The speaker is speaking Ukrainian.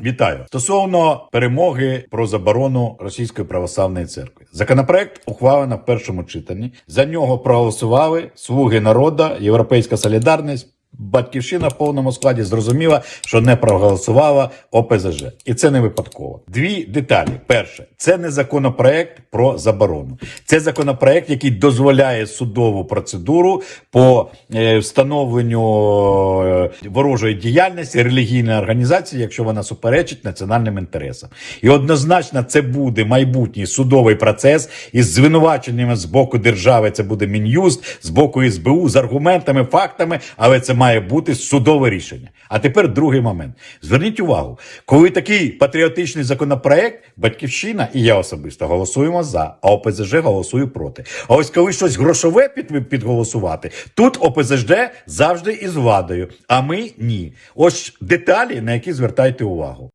Вітаю стосовно перемоги про заборону Російської православної церкви. Законопроект ухвалено в першому читанні. За нього проголосували слуги народу, Європейська солідарність. Батьківщина в повному складі зрозуміла, що не проголосувала ОПЗЖ, і це не випадково. Дві деталі: перше, це не законопроект про заборону, це законопроект, який дозволяє судову процедуру по е, встановленню е, ворожої діяльності релігійної організації, якщо вона суперечить національним інтересам. І однозначно це буде майбутній судовий процес із звинуваченнями з боку держави. Це буде мін'юст, з боку СБУ з аргументами, фактами, але це має бути судове рішення. А тепер другий момент. Зверніть увагу, коли такий патріотичний законопроект, батьківщина і я особисто голосуємо за, а ОПЗЖ голосує проти. А ось коли щось грошове під, підголосувати, тут ОПЗЖ завжди із владою, а ми ні. Ось деталі, на які звертайте увагу.